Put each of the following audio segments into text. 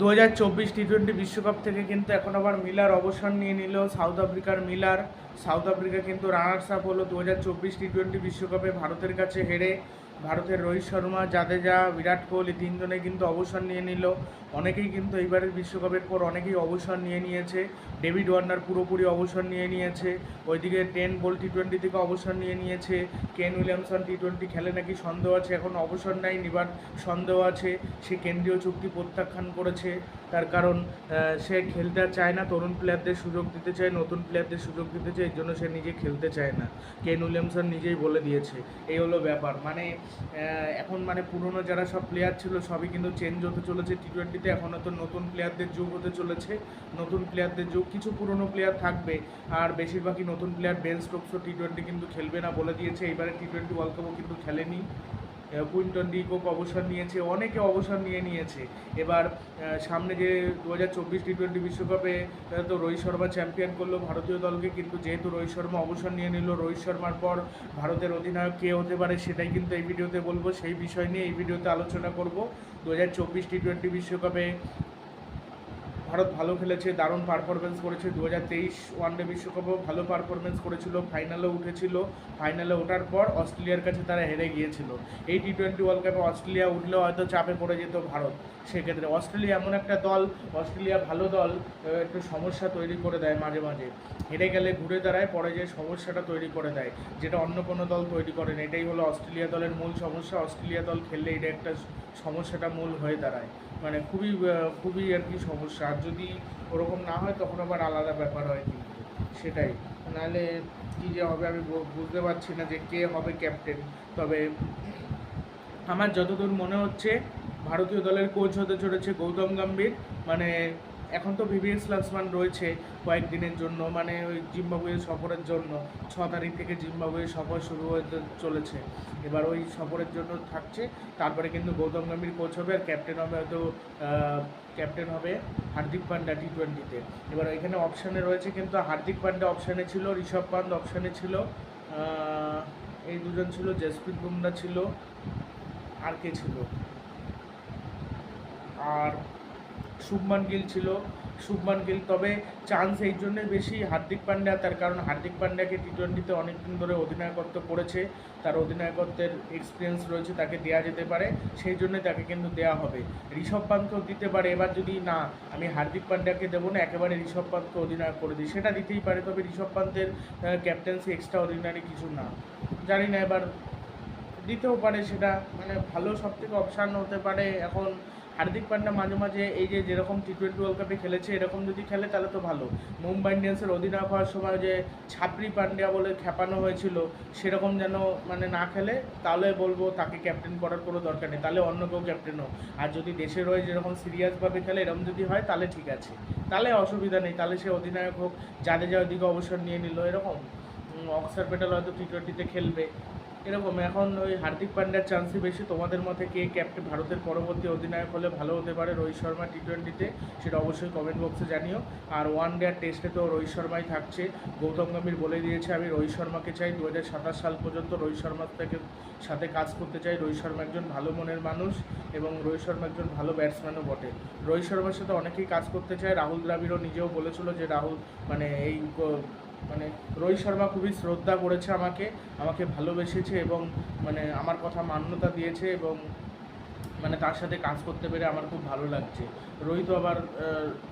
দু হাজার চব্বিশ টি টোয়েন্টি বিশ্বকাপ থেকে কিন্তু এখন আবার মিলার অবসর নিয়ে নিল সাউথ আফ্রিকার মিলার। সাউথ আফ্রিকা কিন্তু রানার্স আপ হলো দু হাজার চব্বিশ টি টোয়েন্টি বিশ্বকাপে ভারতের কাছে হেরে। ভারতের রোহিত শর্মা, জাদেজা, বিরাট কোহলি তিনজনে কিন্তু অবসর নিয়ে নিল। অনেকেই কিন্তু এইবারের বিশ্বকাপের পর অনেকেই অবসর নিয়ে নিয়েছে। ডেভিড ওয়ার্নার পুরোপুরি অবসর নিয়ে নিয়েছে। ওইদিকে টেন বল টি টোয়েন্টি থেকে অবসর নিয়ে নিয়েছে। কেন উইলিয়ামসন টি টোয়েন্টি খেলে নাকি সন্দেহ আছে, এখন অবসর নাই নিবার সন্দেহ আছে। সে কেন্দ্রীয় চুক্তি প্রত্যাখ্যান করেছে। তার কারণ সে খেলতে চায় না, তরুণ প্লেয়ারদের সুযোগ দিতে চায়, নতুন প্লেয়ারদের সুযোগ দিতে চায় এর জন্য সে নিজে খেলতে চায় না। কেন উইলিয়ামসন নিজেই বলে দিয়েছে। এই হলো ব্যাপার। মানে এখন মানে পুরনো যারা সব প্লেয়ার ছিল, সবই কিন্তু চেঞ্জ হতে চলেছে টি টোয়েন্টিতে এখন তো নতুন প্লেয়ারদের যুগ হতে চলেছে। নতুন প্লেয়ারদের যুগ, কিছু পুরনো প্লেয়ার থাকবে। আর বেশিরভাগই নতুন প্লেয়ার বেন স্টোকসও টি টোয়েন্টি কিন্তু খেলবে না বলে দিয়েছে। এইবারে টি টোয়েন্টি ওয়ার্ল্ড কাপও কিন্তু খেলেনি। কুইন্টন ডিকোক অবসর নিয়েছে, অনেকে অবসর নিয়ে নিয়েছে। এবার সামনে যে দু হাজার চব্বিশ টি টোয়েন্টি বিশ্বকাপে তো রোহিত শর্মা চ্যাম্পিয়ন করল ভারতীয় দলকে, কিন্তু যেহেতু রোহিত শর্মা অবসর নিয়ে নিল, রোহিত শর্মার পর ভারতের অধিনায়ক কে হতে পারে সেটাই কিন্তু এই ভিডিওতে বলব। সেই বিষয় নিয়ে এই ভিডিওতে আলোচনা করব। দু হাজার চব্বিশ টি টোয়েন্টি বিশ্বকাপে ভারত ভালো খেলেছে, দারুণ পারফরমেন্স করেছে। দু হাজার তেইশ ওয়ানডে বিশ্বকাপেও ভালো পারফরমেন্স করেছিল ফাইনালে উঠেছিল। ফাইনালে ওঠার পর অস্ট্রেলিয়ার কাছে তারা হেরে গিয়েছিল। এই টি টোয়েন্টি ওয়ার্ল্ড কাপে অস্ট্রেলিয়া উঠলেও হয়তো চাপে পড়ে যেত ভারত। সেক্ষেত্রে অস্ট্রেলিয়া এমন একটা দল, অস্ট্রেলিয়া ভালো দল একটু সমস্যা তৈরি করে দেয় মাঝে মাঝে। হেরে গেলে ঘুরে দাঁড়ায়, পরে যে সমস্যাটা তৈরি করে দেয়, যেটা অন্য কোনো দল তৈরি করে না এটাই হলো অস্ট্রেলিয়া দলের মূল সমস্যা। অস্ট্রেলিয়া দল খেললে এটা একটা সমস্যাটা মূল হয়ে দাঁড়ায়। মানে খুবই খুবই আর কি সমস্যা। আর যদি ওরকম না হয়, তখন আবার আলাদা ব্যাপার হয় কিন্তু। সেটাই। নাহলে কী যে হবে আমি বুঝতে পারছি না যে কে হবে ক্যাপ্টেন তবে আমার যতদূর মনে হচ্ছে, ভারতীয় দলের কোচ হতে চলেছে গৌতম গম্ভীর। মানে এখন তো ভিভিএস লাক্সমান রয়েছে কয়েকদিনের জন্য মানে ওই জিম্বাবুয়ে সফরের জন্য। ছ তারিখ থেকে জিম্বাবুয়ে সফর শুরু হতে চলেছে। এবার ওই সফরের জন্য থাকছে। তারপরে কিন্তু গৌতম গম্ভীর কোচ হবে আর ক্যাপ্টেন হবে হয়তো ক্যাপ্টেন হবে হার্দিক পান্ডা টি টোয়েন্টিতে এবার এখানে অপশানে রয়েছে কিন্তু হার্দিক পান্ডা অপশানে ছিল, ঋষভ পান্ত অপশানে ছিল এই দুজন ছিল, জসপ্রীত বুমরা ছিল, আর কে ছিল? আর শুভমান গিল ছিল। শুভমান গিল, তবে চান্স এই জন্যে বেশি হার্দিক পান্ড্যা, তার কারণ হার্দিক পান্ড্যাকে টি টোয়েন্টিতে অনেকদিন ধরে অধিনায়কত্ব করেছে। তার অধিনায়কত্বের এক্সপিরিয়েন্স রয়েছে, তাকে দেওয়া যেতে পারে। সেই জন্য তাকে কিন্তু দেওয়া হবে। ঋষভ পান্তকেও দিতে পারে। এবার যদি না, আমি হার্দিক পান্ড্যাকে দেবো না, একেবারে ঋষভ পান্তকে অধিনায়ক করে দিই। সেটা দিতেই পারে, তবে ঋষভ পান্তের ক্যাপ্টেন্সি এক্সট্রা অর্ডিনারি কিছু না। জানি না, এবার দিতেও পারে সেটা। মানে ভালো সব থেকে অপশান হতে পারে এখন হার্দিক পান্ডা মাঝে মাঝে এই যে যেরকম টি টোয়েন্টি ওয়ার্ল্ড কাপে খেলেছে, এরকম যদি খেলে তাহলে তো ভালো। মুম্বাই ইন্ডিয়ান্সের অধিনায়ক হওয়ার সময় যে ছাপরি পান্ডিয়া বলে খেপানো হয়েছিল, সেরকম যেন মানে না খেলে, তাহলে বলব তাকে ক্যাপ্টেন করার কোনো দরকার নেই। তাহলে অন্য কেউ ক্যাপ্টেন হোক। আর যদি দেশের হয়ে যেরকম সিরিয়াসভাবে খেলে, এরকম যদি হয়, তাহলে ঠিক আছে। তাহলে অসুবিধা নেই। তাহলে সে অধিনায়ক হোক যাদের জাদেজা ওদিকে অবসর নিয়ে নিল, এরকম। অক্সার পেটাল হয়তো টি টোয়েন্টিতে খেলবে। এরকম, এখন ওই হার্দিক পান্ডার চান্সই বেশি। তোমাদের মতে কে ক্যাপ্টেন ভারতের পরবর্তী অধিনায়ক হলে ভালো হতে পারে রোহিত শর্মা টি টোয়েন্টিতে সেটা অবশ্যই কমেন্ট বক্সে জানিও। আর ওয়ান ডে টেস্টে তো রোহিত শর্মাই থাকছে। গৌতম গম্ভীর বলে দিয়েছে, আমি রোহিত শর্মাকে চাই। দু সাল পর্যন্ত রোহিত শর্মার থেকে সাথে কাজ করতে চাই। রোহিত শর্মা একজন ভালো মনের মানুষ এবং রোহিত শর্মা একজন ভালো ব্যাটসম্যানও বটে। রোহিত শর্মার সাথে অনেকেই কাজ করতে চায়। রাহুল দ্রাবিড়ও নিজেও বলেছিল যে রাহুল মানে এই মানে রোহিত শর্মা খুবই শ্রদ্ধা করেছে আমাকে আমাকে ভালোবেসেছে এবং মানে আমার কথা মান্যতা দিয়েছে এবং মানে তার সাথে কাজ করতে পেরে আমার খুব ভালো লাগছে। রোহিত আবার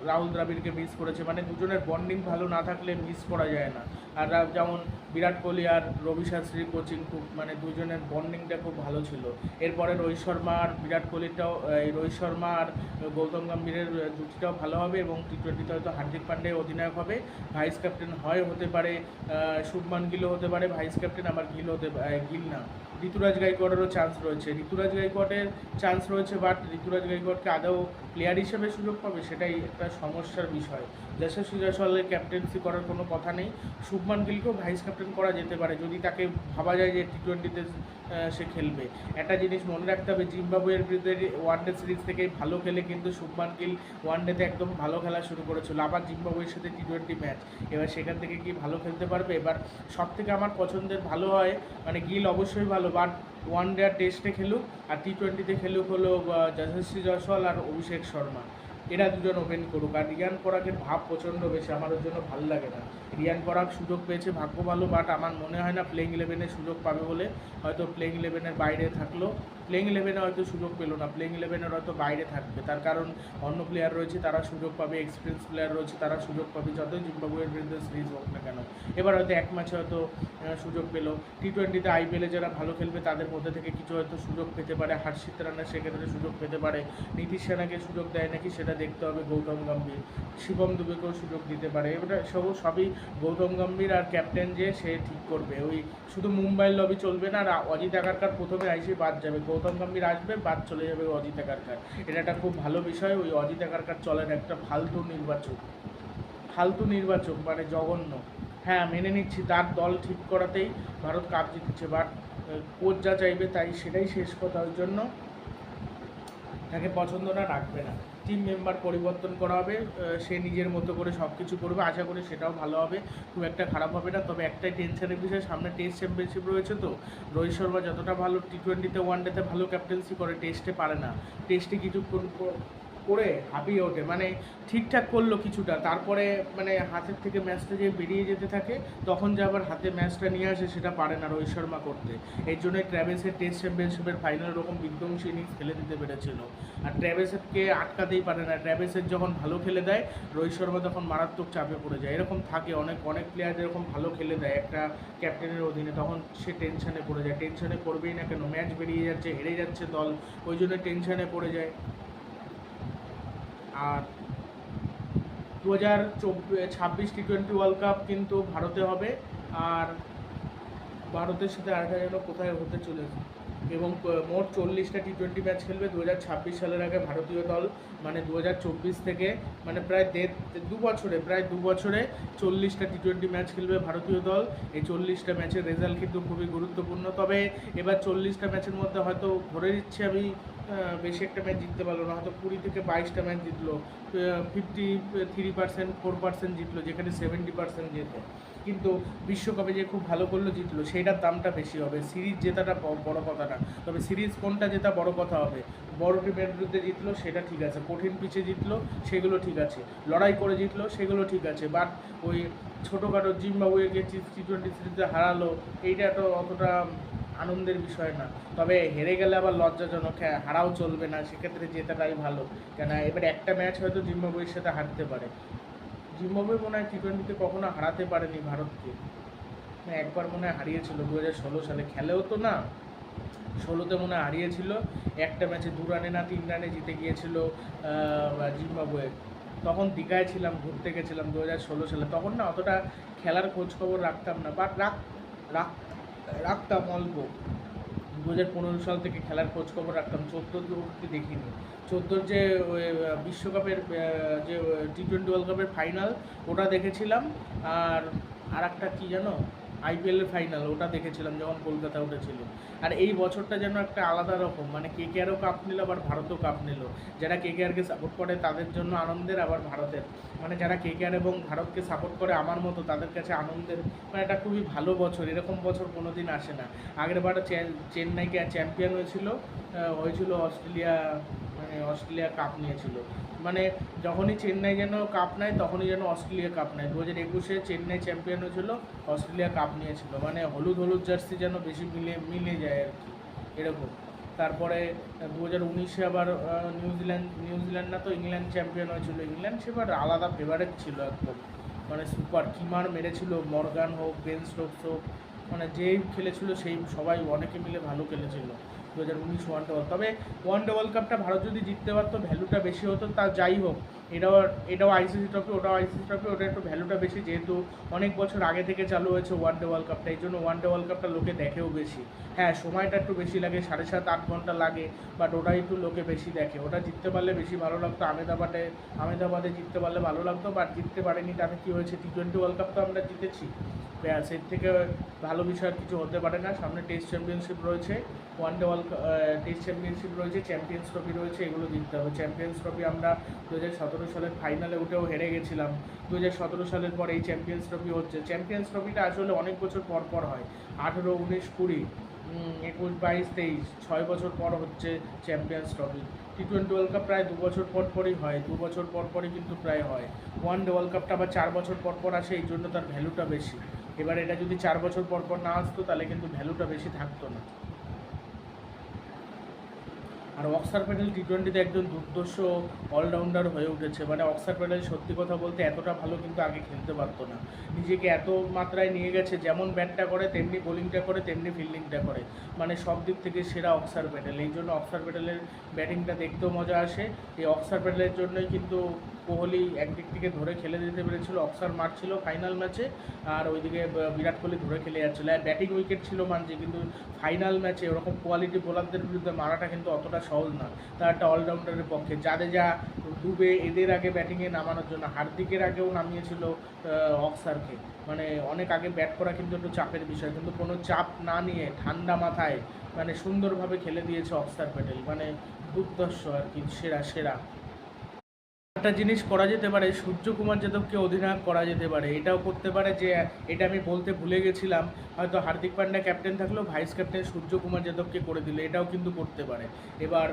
রাহুল দ্রাবিড়কে মিস করেছে। মানে দুজনের বন্ডিং ভালো না থাকলে মিস করা যায় না। আর যেমন বিরাট কোহলি আর রবি শাস্ত্রীর কোচিং খুব মানে দুজনের বন্ডিংটা খুব ভালো ছিল। এরপরে রোহিত শর্মা আর বিরাট কোহলিটাও এই রোহিত শর্মা আর গৌতম গম্ভীরের জুটিটাও ভালো হবে এবং টি টোয়েন্টিতে হয়তো হার্দিক পান্ডে অধিনায়ক হবে। ভাইস ক্যাপ্টেন হয় হতে পারে শুভমান গিলও হতে পারে ভাইস ক্যাপ্টেন আবার গিল হতে গিল না। ঋতুরাজ গাইকোয়াড়েরও চান্স রয়েছে। ঋতুরাজ গাইকোয়াড়ের চান্স রয়েছে বাট ঋতুরাজ গাইকোয়াড়কে আদৌ প্লেয়ার হিসেবে সুযোগ পাবে সেটাই একটা সমস্যার বিষয়। যশস্বী জয়সওয়ালের ক্যাপ্টেন্সি করার কোনো কথা নেই। শুভমান গিলকেও ভাইস ক্যাপ্টেন করা যেতে পারে, যদি তাকে ভাবা যায় যে টি টোয়েন্টিতে সে খেলবে। একটা জিনিস মনে রাখতে হবে, জিম্বাবুয়ের বিরুদ্ধে ওয়ানডে সিরিজ থেকে ভালো খেলে কিন্তু শুভমান গিল ওয়ানডেতে একদম ভালো খেলা শুরু করেছিল, আবার জিম্বাবুয়ের সাথে টি টোয়েন্টি ম্যাচ এবার সেখান থেকে কি ভালো খেলতে পারবে? এবার সব থেকে আমার পছন্দের ভালো হয় মানে গিল অবশ্যই ভালো বাট ওয়ান ডে টেস্টে খেলুক আর টি টোয়েন্টিতে খেলুক হলো যশস্বী জয়সওয়াল আর অভিষেক শর্মা। এরা দুজন ওপেন করুক। আর রিয়ান পরাগের ভাব প্রচণ্ড বেশি, আমার ওর জন্য ভালো লাগে না। রিয়ান পরাগ সুযোগ পেয়েছে ভাগ্য ভালো বাট আমার মনে হয় না প্লেইং ইলেভেনে সুযোগ পাবে বলে। হয়তো প্লেইং ইলেভেনের বাইরে থাকল। প্লেইং ইলেভেনে হয়তো সুযোগ পেল না। প্লেইং ইলেভেনের হয়তো বাইরে থাকবে। তার কারণ অন্য প্লেয়ার রয়েছে, তারা সুযোগ পাবে এক্সপিরিয়েন্স প্লেয়ার রয়েছে, তারা সুযোগ পাবে, যতই জিম্বাবুয়ের বিরুদ্ধে সিরিজ হোক না কেন। এবার হয়তো এক ম্যাচে হয়তো সুযোগ পেল। টি টোয়েন্টিতে আইপিএলে যারা ভালো খেলবে, তাদের মধ্যে থেকে কিছু হয়তো সুযোগ পেতে পারে। হার্ষিত রানা সেক্ষেত্রে সুযোগ পেতে পারে। নীতিশ সেনাকে সুযোগ দেয় নাকি, সেটা দেখতে হবে গৌতম গম্ভীর। শিবম দুবেকেও সুযোগ দিতে পারে। এবার সব, সবই গৌতম গম্ভীর আর ক্যাপ্টেন যে, সে ঠিক করবে। ওই শুধু মুম্বাইয়ের লবি চলবে না, আর অজিত আগারকার প্রথমে আইসে বাদ যাবে। গৌতম গম্ভীর আসবে, বাদ চলে যাবে অজিত একারকার এটা একটা খুব ভালো বিষয়, ওই অজিত একারকার চলেন একটা ফালতু নির্বাচক। ফালতু নির্বাচক মানে জঘন্য। হ্যাঁ মেনে নিচ্ছি, তার দল ঠিক করাতেই ভারত কাপ জিতছে বাট কোচ যা চাইবে তাই সেটাই শেষ কথা, ওই জন্য তাকে পছন্দ না, রাখবে না। টিম মেম্বার পরিবর্তন করা হবে সে নিজের মতো করে সব কিছু করবে, আশা করি সেটাও ভালো হবে, খুব একটা খারাপ হবে না, তবে একটাই টেনশনের বিষয়, সামনে টেস্ট চ্যাম্পিয়নশিপ রয়েছে তো, রোহিত শর্মা যতটা ভালো টি টোয়েন্টিতে ওয়ান ডেতে ভালো ক্যাপ্টেন্সি করে টেস্টে পারে না টেস্টে কিছুক্ষণ করে হাঁপিয়ে ওঠে। মানে ঠিকঠাক করল কিছুটা, তারপরে মানে হাতের থেকে ম্যাচটা যে বেরিয়ে যেতে থাকে, তখন যে আবার হাতে ম্যাচটা নিয়ে আসে সেটা পারে না রোহিত শর্মা করতে। এর জন্যই ট্র্যাভেসের টেস্ট চ্যাম্পিয়নশিপের ফাইনাল রকম বিধ্বংসী ইনিংস খেলে দিতে পেরেছিল। আর ট্র্যাভেসকে আটকাতেই পারে না। ট্র্যাভেসের যখন ভালো খেলে দেয়, রোহিত শর্মা তখন মারাত্মক চাপে পড়ে যায়। এরকম থাকে, অনেক অনেক প্লেয়ার এরকম ভালো খেলে দেয়। একটা ক্যাপ্টেনের অধীনে তখন সে টেনশনে পড়ে যায়। টেনশনে পড়বেই না কেন? ম্যাচ বেরিয়ে যাচ্ছে, হেরে যাচ্ছে দল। ওই জন্য টেনশনে পড়ে যায়। আর দু হাজার ছাব্বিশ টি টোয়েন্টি ওয়ার্ল্ড কাপ কিন্তু ভারতে হবে আর ভারতের সাথে আরেকটা যেন কোথায় হতে চলেছে। এবং মোট চল্লিশটা টি টোয়েন্টি ম্যাচ খেলবে দু হাজার ছাব্বিশ সালের আগে ভারতীয় দল মানে দু হাজার চব্বিশ থেকে মানে প্রায় দেড়, দু বছরে, প্রায় দু বছরে চল্লিশটা টি টোয়েন্টি ম্যাচ খেলবে ভারতীয় দল। এই চল্লিশটা ম্যাচের রেজাল্ট কিন্তু খুবই গুরুত্বপূর্ণ। তবে এবার চল্লিশটা ম্যাচের মধ্যে হয়তো ধরে নিচ্ছি আমি বেশি একটা ম্যাচ জিততে পারল না। হয়তো কুড়ি থেকে বাইশটা ম্যাচ জিতলো। Fifty three percent four percent জিতলো, যেখানে সেভেন্টি পার্সেন্ট যেত কিন্তু বিশ্বকাপে যে খুব ভালো করল, জিতলো। সেইটার দামটা বেশি হবে। সিরিজ জেতাটা বড় কথা না। তবে সিরিজ কোনটা জেতা বড় কথা হবে। বড় টিমের বিরুদ্ধে জিতলো, সেটা ঠিক আছে। কঠিন পিচে জিতলো, সেগুলো ঠিক আছে। লড়াই করে জিতলো, সেগুলো ঠিক আছে। বাট ওই ছোটোখাটো জিম্বাবুয়েকে টি টোয়েন্টি সিরিজে হারালো, এইটা তো অতটা আনন্দের বিষয় না। তবে হেরে গেলে আবার লজ্জাজনক হ্যাঁ হারাও চলবে না, সেক্ষেত্রে জেতাটাই ভালো। কেন এবার একটা ম্যাচ হয়তো জিম্বাবুয়ের সাথে হারতে পারে। জিম্বাবুয়ে মনে হয় টি টোয়েন্টিতে কখনো হারাতে পারেনি ভারতকে। একবার মনে হয় হারিয়েছিল দু হাজার ষোলো সালে। খেলেও তো না। ষোলোতে মনে হয় হারিয়েছিল। একটা ম্যাচে দু রানে না তিন রানে জিতে গিয়েছিল জিম্বাবুয়ে। তখন দীঘায় ছিলাম, ঘুরতে গেছিলাম দু হাজার ষোলো সালে। তখন না, অতটা খেলার খোঁজ খবর রাখতাম না। বাট রাখ রাখ রাখতাম অল্প। দু হাজার পনেরো সাল থেকে খেলার খোঁজ খবর রাখতাম। চোদ্দোর অব্দি দেখিনি। চোদ্দোর যে বিশ্বকাপের যে টি টোয়েন্টি ওয়ার্ল্ড কাপের ফাইনাল ওটা দেখেছিলাম। আর আর একটা কী জানো? আইপিএলের ফাইনাল ওটা দেখেছিলাম যখন কলকাতা উঠেছিল। আর এই বছরটা যেন একটা আলাদা রকম মানে কে কে আরও কাপ নিল, আবার ভারতও কাপ নিল। যারা কে কে আরকে সাপোর্ট করে, তাদের জন্য আনন্দের, আবার ভারতের। মানে যারা কে কে আর এবং ভারতকে সাপোর্ট করে আমার মতো, তাদের কাছে আনন্দের মানে এটা খুবই ভালো বছর। এরকম বছর কোনো দিন আসে না। আগের বার চেন্নাইকে চ্যাম্পিয়ন হয়েছিল হয়েছিল অস্ট্রেলিয়া মানে অস্ট্রেলিয়া কাপ নিয়েছিল। মানে যখনই চেন্নাই যেন কাপ নেয়, তখনই যেন অস্ট্রেলিয়া কাপ নেয়। দু হাজার একুশে চেন্নাই চ্যাম্পিয়ন হয়েছিল অস্ট্রেলিয়া কাপ নিয়েছিল। মানে হলুদ হলুদ জার্সি যেন বেশি মিলে মিলে যায় আর কি, এরকম। তারপরে দু হাজার উনিশে আবার নিউজিল্যান্ড নিউজিল্যান্ড না তো ইংল্যান্ড চ্যাম্পিয়ন হয়েছিল ইংল্যান্ড সেবার আলাদা ফেভারেট ছিল একদম। মানে সুপার কিমার মেরেছিল, মর্গান হোক, বেন স্টোকস হোক মানে যেই খেলেছিল সেই সবাই অনেকে মিলে ভালো খেলেছিল। দু হাজার উনিশ ওয়ান ডে ওয়ার্ল্ড তবে ওয়ান ডে ওয়ার্ল্ড কাপটা ভারত যদি জিততে পারতো ভ্যালুটা বেশি হতো, তা যাই হোক। এটাও এটাও আইসিসি ট্রফি ওটাও আইসিসি ট্রফি ওটা একটু ভ্যালুটা বেশি। যেহেতু অনেক বছর আগে থেকে চালু হয়েছে ওয়ান ডে ওয়ার্ল্ড কাপটা এই জন্য ওয়ান ডে ওয়ার্ল্ড কাপটা লোকে দেখেও বেশি। হ্যাঁ সময়টা একটু বেশি লাগে, সাড়ে সাত, আট ঘণ্টা লাগে বাট ওটা একটু লোকে বেশি দেখে। ওটা জিততে পারলে বেশি ভালো লাগতো, আমেদাবাদে আমেদাবাদে জিততে পারলে ভালো লাগতো বাট জিততে পারেনি তাতে কী হয়েছে? টি টোয়েন্টি ওয়ার্ল্ড কাপ তো আমরা জিতেছি। ব্যাস, এর থেকে ভালো বিষয় কিছু হতে পারে না। সামনে টেস্ট চ্যাম্পিয়নশিপ রয়েছে। ওয়ান ডে টেস্ট চ্যাম্পিয়নশিপ রয়েছে চ্যাম্পিয়ন্স ট্রফি রয়েছে, এগুলো জিততে হবে। চ্যাম্পিয়ন্স ট্রফি আমরা দু হাজার সতেরো সালের ফাইনালে উঠেও হেরে গেছিলাম। দু হাজার সতেরো সালের পর এই চ্যাম্পিয়ন্স ট্রফি হচ্ছে। চ্যাম্পিয়ন্স ট্রফিটা আসলে অনেক বছর পর পর হয়। আঠেরো, উনিশ, কুড়ি একুশ, বাইশ, তেইশ, ছয় বছর পর হচ্ছে champions trophy T twenty world cup প্রায় দু বছর পর পরই হয় দু বছর পর পরই কিন্তু প্রায় হয়। ওয়ান ডে ওয়ার্ল্ড কাপটা আবার চার বছর পর পর আসে, এই জন্য তার ভ্যালুটা বেশি। এবার এটা যদি চার বছর পর পর না আসতো, তাহলে কিন্তু ভ্যালুটা বেশি থাকতো না। আর অক্সার প্যাটেল টি টোয়েন্টিতে একজন দুর্দর্শ অলরাউন্ডার হয়ে উঠেছে। মানে অক্সার প্যাটেল সত্যি কথা বলতে এতটা ভালো কিন্তু আগে খেলতে পারতো না। নিজেকে এত মাত্রায় নিয়ে গেছে, যেমন ব্যাটটা করে, তেমনি বোলিংটা করে, তেমনি ফিল্ডিংটা করে। মানে সব দিক থেকে সেরা অক্সার প্যাটেল এই জন্য অক্সার প্যাটেলের ব্যাটিংটা দেখতেও মজা আসে। এই অক্সার প্যাটেলের জন্যই কিন্তু কোহলি একদিক থেকে ধরে খেলে দিতে পেরেছিল, অক্সার মারছিল ফাইনাল ম্যাচে আর ওইদিকে বিরাট কোহলি ধরে খেলে যাচ্ছিল। আর ব্যাটিং উইকেট ছিল মানছি, কিন্তু ফাইনাল ম্যাচে ওরকম কোয়ালিটি বোলারদের বিরুদ্ধে মারাটা কিন্তু অতটা সহজ না। তার একটা অলরাউন্ডারের পক্ষে। জাদেজা ডুবে এদের আগে ব্যাটিংয়ে নামানোর জন্য, হার্দিকের আগেও নামিয়েছিল অক্সারকে। মানে অনেক আগে ব্যাট করা কিন্তু একটু চাপের বিষয়, কিন্তু কোনো চাপ না নিয়ে ঠান্ডা মাথায় মানে সুন্দরভাবে খেলে দিয়েছে অক্সার প্যাটেল। মানে দুর্দর্শ আর কি, সেরা সেরা। একটা জিনিস করা যেতে পারে, সূর্যকুমার যাদবকে অধিনায়ক করা যেতে পারে। এটাও করতে পারে যে, এটা আমি বলতে ভুলে গেছিলাম, হয়তো হার্দিক পান্ডা ক্যাপ্টেন থাকলেও ভাইস ক্যাপ্টেন সূর্যকুমার যাদবকে করে দিল, এটাও কিন্তু করতে পারে। এবার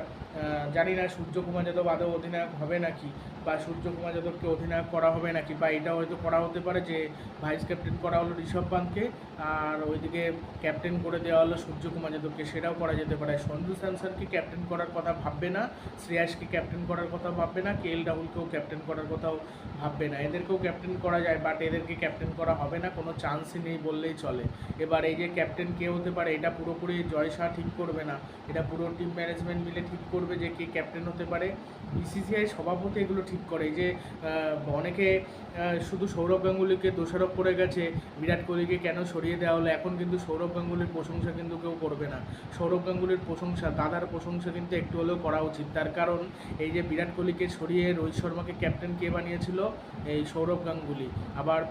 জানি না সূর্যকুমার যাদব আদৌ অধিনায়ক হবে নাকি। বা সূর্যকুমার যাদবকে অধিনায়ক করা হবে নাকি? বা এটা হয়তো করা হতে পারে যে ভাইস ক্যাপ্টেন করা হলো ঋষভ পান্তকে আর ওইদিকে ক্যাপ্টেন করে দেওয়া হলো সূর্যকুমার যাদবকে, সেটাও করা যেতে পারে। সঞ্জু স্যামসনকে ক্যাপ্টেন করার কথা ভাববে না? শ্রেয়াসকে ক্যাপ্টেন করার কথা ভাববে না? কে এল রাহুলকেও ক্যাপ্টেন করার কথাও ভাববে না। এদেরকেও ক্যাপ্টেন করা যায় বাট এদেরকে ক্যাপ্টেন করা হবে না। কোনো চান্সই নেই বললেই চলে। এবার এই যে ক্যাপ্টেন কে হতে পারে, এটা পুরোপুরি জয় শাহ ঠিক করবে না। এটা পুরো টিম ম্যানেজমেন্ট মিলে ঠিক করবে যে কে ক্যাপ্টেন হতে পারে। বিসিসিআই সভাপতি এগুলো ঠিক করে এই যে অনেকে শুধু সৌরভ গাঙ্গুলিকে দোষারোপ করে গেছে, বিরাট কোহলিকে কেন সরিয়ে দেওয়া হলো? এখন কিন্তু সৌরভ গাঙ্গুলির প্রশংসা কিন্তু কেউ করবে না। সৌরভ গাঙ্গুলির প্রশংসা, দাদার প্রশংসা কিন্তু একটু হলেও করা উচিত। তার কারণ, এই যে বিরাট কোহলিকে সরিয়ে রোহিত শর্মাকে ক্যাপ্টেন কে বানিয়েছিল? এই সৌরভ গাঙ্গুলি। আবার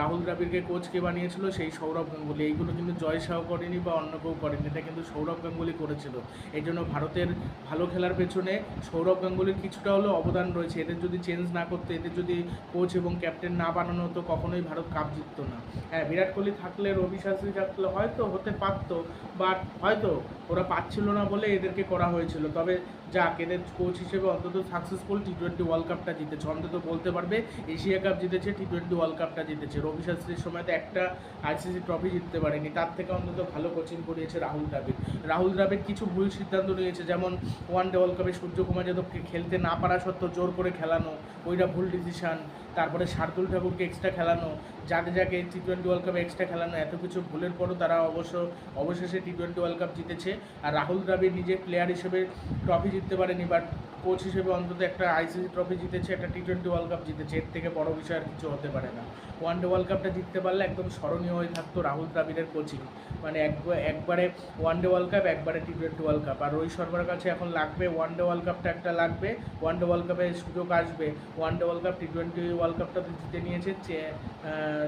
রাহুল দ্রাবিড়কে কোচ কে বানিয়েছিল? সেই সৌরভ গাঙ্গুলি। এইগুলো কিন্তু জয় শাহ করেনি বা অন্য কেউ করেনি। এটা কিন্তু সৌরভ গাঙ্গুলি করেছিল। এই জন্য ভারতের ভালো খেলার পেছনে সৌরভ গাঙ্গুলির কিছুটা হলেও অবদান রয়েছে। এদের যদি চেঞ্জ না করতে, এদের যদি কোচ এবং ক্যাপ্টেন না বানানো হতো, কখনোই ভারত কাপ জিততো না। হ্যাঁ বিরাট কোহলি থাকলে, রবি শাস্ত্রী থাকলে হয়তো হতে পারতো বাট হয়তো ওরা পাচ্ছিল না বলে এদেরকে করা হয়েছিল। তবে যাক, এদের কোচ হিসেবে অন্তত সাকসেসফুল টি টোয়েন্টি ওয়ার্ল্ড কাপটা জিতেছে। অন্তত বলতে পারবে, এশিয়া কাপ জিতেছে টি টোয়েন্টি ওয়ার্ল্ড কাপটা জিতেছে। রবি শাস্ত্রীর সময় তো একটা আইসিসি ট্রফি জিততে পারেনি। তার থেকে অন্তত ভালো কোচিং করিয়েছে রাহুল দ্রাবিড়। রাহুল দ্রাবিড় কিছু ভুল সিদ্ধান্ত নিয়েছে, যেমন ওয়ান ডে ওয়ার্ল্ড কাপে সূর্যকুমার যাদবকে খেলতে না পারা সত্ত্বেও জোর করে খেলানো ওইটা ভুল ডিসিশন তারপরে শার্দুল ঠাকুরকে এক্সট্রা খেলানো জাদেজাকে টি টোয়েন্টি ওয়ার্ল্ড কাপে এক্সট্রা খেলানো, এত কিছু ভুলের পরও তারা অবশ্য, অবশেষে টি টোয়েন্টি ওয়ার্ল্ড কাপ জিতেছে। আর রাহুল দ্রাবিড় নিজে প্লেয়ার হিসেবে ট্রফি জিততে পারেনি বাট কোচ হিসেবে অন্তত একটা আইসিসি ট্রফি জিতেছে, একটা টি টোয়েন্টি ওয়ার্ল্ড কাপ জিতেছে। এর থেকে বড় বিষয় আর কিছু হতে পারে না। ওয়ান ডে ওয়ার্ল্ড কাপটা জিততে পারলে একদম স্মরণীয় হয়ে থাকতো রাহুল দ্রাবিড়ের কোচিং মানে একবার ওয়ান ডে ওয়ার্ল্ড কাপ একবারে টি টোয়েন্টি ওয়ার্ল্ড কাপ আর রোহিত শর্মার কাছে এখন লাগবে ওয়ান ডে ওয়ার্ল্ড কাপটা একটা লাগবে। ওয়ান ডে ওয়ার্ল্ড কাপে সুযোগ আসবে। One day world cup T twenty world কাপটা তো জিতে নিয়েছে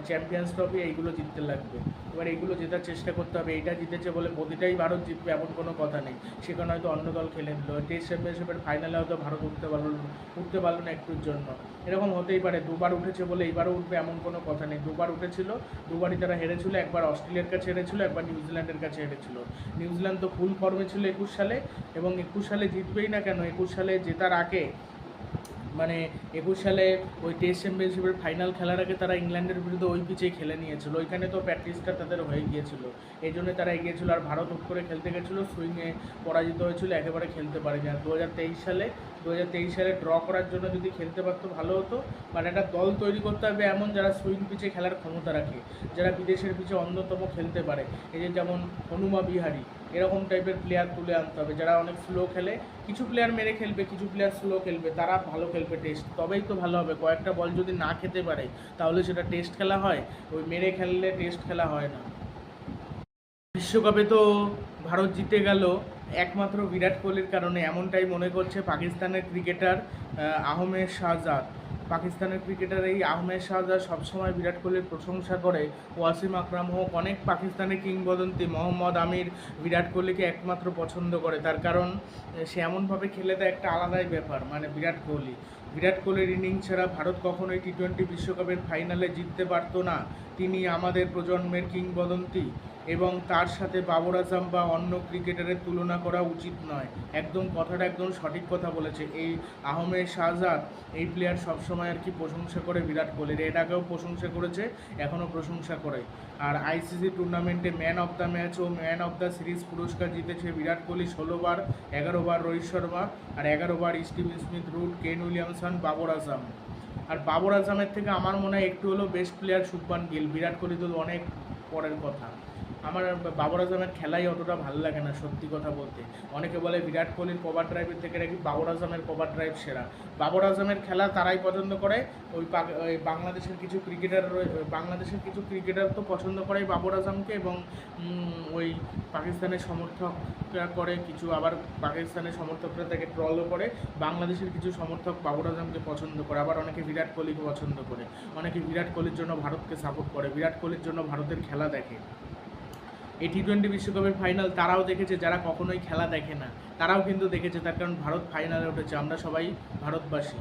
চ্যাম্পিয়ন্স ট্রফি এইগুলো জিততে লাগবে। এবার এইগুলো জেতার চেষ্টা করতে হবে, এইটা জিতেছে বলে প্রতিটাই ভারত জিতবে এমন কোনো কথা নেই। সেখানে হয়তো অন্য দল খেলে নিল। টেস্ট চ্যাম্পিয়নশিপের ফাইনালে হয়তো ভারত উঠতে পারল, উঠতে পারল না একটুর জন্য। এরকম হতেই পারে, দুবার উঠেছে বলে এইবারও উঠবে এমন কোনো কথা নেই। দুবার উঠেছিল, দুবারই তারা হেরেছিল, একবার অস্ট্রেলিয়ার কাছে হেরেছিল, একবার নিউজিল্যান্ডের কাছে হেরেছিল। নিউজিল্যান্ড তো ফুল ফর্মে ছিল একুশ সালে, এবং একুশ সালে জিতবেই না কেন, একুশ সালে জেতার আগে মানে একুশ সালে ওই টেস্ট চ্যাম্পিয়নশিপের ফাইনাল খেলার আগে তারা ইংল্যান্ডের বিরুদ্ধে ওই পিচে খেলে নিয়েছিল। ওইখানে তো প্র্যাকটিসটা তাদের হয়ে গিয়েছিল। এই জন্য তারা এগিয়েছিল আর ভারত হুট করে খেলতে গেছিল সুইংয়ে পরাজিত হয়েছিল, একেবারে খেলতে পারেনি। আর দু হাজার তেইশ সালে দু হাজার তেইশ সালে ড্র করার জন্য যদি খেলতে পারতো, ভালো হতো। মানে একটা দল তৈরি করতে হবে এমন যারা সুইং পিচে খেলার ক্ষমতা রাখে, যারা বিদেশের পিচে অন্যতম খেলতে পারে। এই যে যেমন হনুমা বিহারি, এরকম টাইপের প্লেয়ার তুলে আনতে হবে, যারা অনেক স্লো খেলে। কিছু প্লেয়ার মেরে খেলবে, কিছু প্লেয়ার স্লো খেলবে, তারা ভালো খেলবে টেস্ট তবেই তো ভালো হবে, কয়েকটা বল যদি না খেতে পারে, তাহলে সেটা টেস্ট খেলা হয়। ওই মেরে খেললে টেস্ট খেলা হয় না। বিশ্বকাপে তো ভারত জিতে গেল একমাত্র বিরাট কোহলির কারণে এমনটাই মনে করছে পাকিস্তানের ক্রিকেটার আহমেদ শাহজাদ। পাকিস্তানের ক্রিকেটার এই আহমেদ শাহজাদ সবসময় বিরাট কোহলির প্রশংসা করে। ওয়াসিম আকরাম হোক, অনেক পাকিস্তানের কিংবদন্তি, মোহাম্মদ আমির বিরাট কোহলিকে একমাত্র পছন্দ করে। তার কারণ, সে এমনভাবে খেলে দেয় একটা আলাদাই ব্যাপার মানে বিরাট কোহলি। বিরাট কোহলির ইনিংস ছাড়া ভারত কখনোই টি টোয়েন্টি বিশ্বকাপের ফাইনালে জিততে পারতো না। তিনি আমাদের প্রজন্মের কিংবদন্তি এবং তার সাথে বাবর আজম বা অন্য ক্রিকেটারের তুলনা করা উচিত নয়। একদম কথাটা একদম সঠিক কথা বলেছে। এই আহমেদ শাহজাদ, এই প্লেয়ার সবসময় আর কি প্রশংসা করে বিরাট কোহলির। এর আগেও প্রশংসা করেছে, এখনও প্রশংসা করে। আর আইসিসি টুর্নামেন্টে ম্যান অফ দ্য ম্যাচ ও ম্যান অফ দ্য সিরিজ পুরস্কার জিতেছে বিরাট কোহলি। ষোলোবার এগারোবার রোহিত শর্মা আর এগারোবার Steve Smith, Root Kane Williamson Babar Azam. আর বাবর আজমের থেকে আমার মনে হয় একটু হলেও বেস্ট প্লেয়ার শুভমান গিল। বিরাট কোহলি তো অনেক পরের কথা। আমার বাবর আজমের খেলাই অতটা ভালো লাগে না, সত্যি কথা বলতে। অনেকে বলে বিরাট কোহলির কভার ড্রাইভের থেকে নাকি বাবর আজমের কভার ড্রাইভ সেরা। বাবর আজমের খেলা তারাই পছন্দ করে, ওই বাংলাদেশের কিছু ক্রিকেটার বাংলাদেশের কিছু ক্রিকেটার তো পছন্দ করে বাবর আজমকে এবং ওই পাকিস্তানের সমর্থকরা করে, কিছু আবার পাকিস্তানের সমর্থকরা তাকে ট্রলও করে। বাংলাদেশের কিছু সমর্থক বাবর আজমকে পছন্দ করে, আবার অনেকে বিরাট কোহলিকে পছন্দ করে। অনেকে বিরাট কোহলির জন্য ভারতকে সাপোর্ট করে, বিরাট কোহলির জন্য ভারতের খেলা দেখে। এই টি টোয়েন্টি বিশ্বকাপের ফাইনাল তারাও দেখেছে, যারা কখনোই খেলা দেখে না। তারাও কিন্তু দেখেছে, তার কারণ ভারত ফাইনালে উঠেছে। আমরা সবাই ভারতবাসী।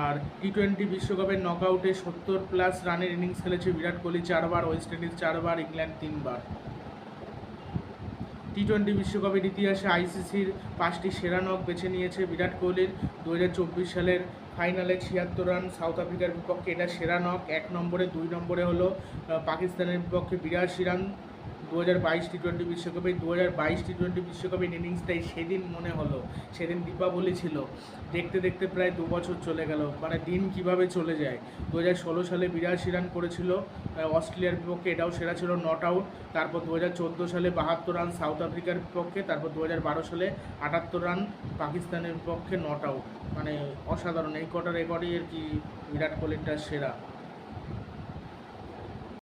আর টি টোয়েন্টি বিশ্বকাপের নকআউটে সত্তর প্লাস রানের ইনিংস খেলেছে বিরাট কোহলি চারবার, ওয়েস্ট ইন্ডিজ চারবার, ইংল্যান্ড তিনবার। টি টোয়েন্টি বিশ্বকাপের ইতিহাসে আইসিসির পাঁচটি সেরা নক বেছে নিয়েছে বিরাট কোহলির। দু হাজার চব্বিশ সালের ফাইনালে ছিয়াত্তর রান সাউথ আফ্রিকার বিপক্ষে এটা সেরা নক এক নম্বরে, দুই নম্বরে হলো পাকিস্তানের বিপক্ষে বিরাশি রান। দু হাজার বাইশ টি টোয়েন্টি বিশ্বকাপে দু হাজার বাইশ টি টোয়েন্টি বিশ্বকাপের ইনিংসটাই সেদিন মনে হলো, সেদিন দীপাবলি ছিল। দেখতে দেখতে প্রায় দু বছর চলে গেল মানে দিন কীভাবে চলে যায়? দু হাজার ষোলো সালে বিরাশি রান করেছিল অস্ট্রেলিয়ার বিপক্ষে এটাও সেরা ছিল নট আউট তারপর দু হাজার চোদ্দ সালে বাহাত্তর রান সাউথ আফ্রিকার বিপক্ষে, তারপর দু হাজার বারো সালে আটাত্তর রান পাকিস্তানের বিপক্ষে নট আউট মানে অসাধারণ, এই কটা রেকর্ডই আর কি বিরাট কোহলিরটা সেরা।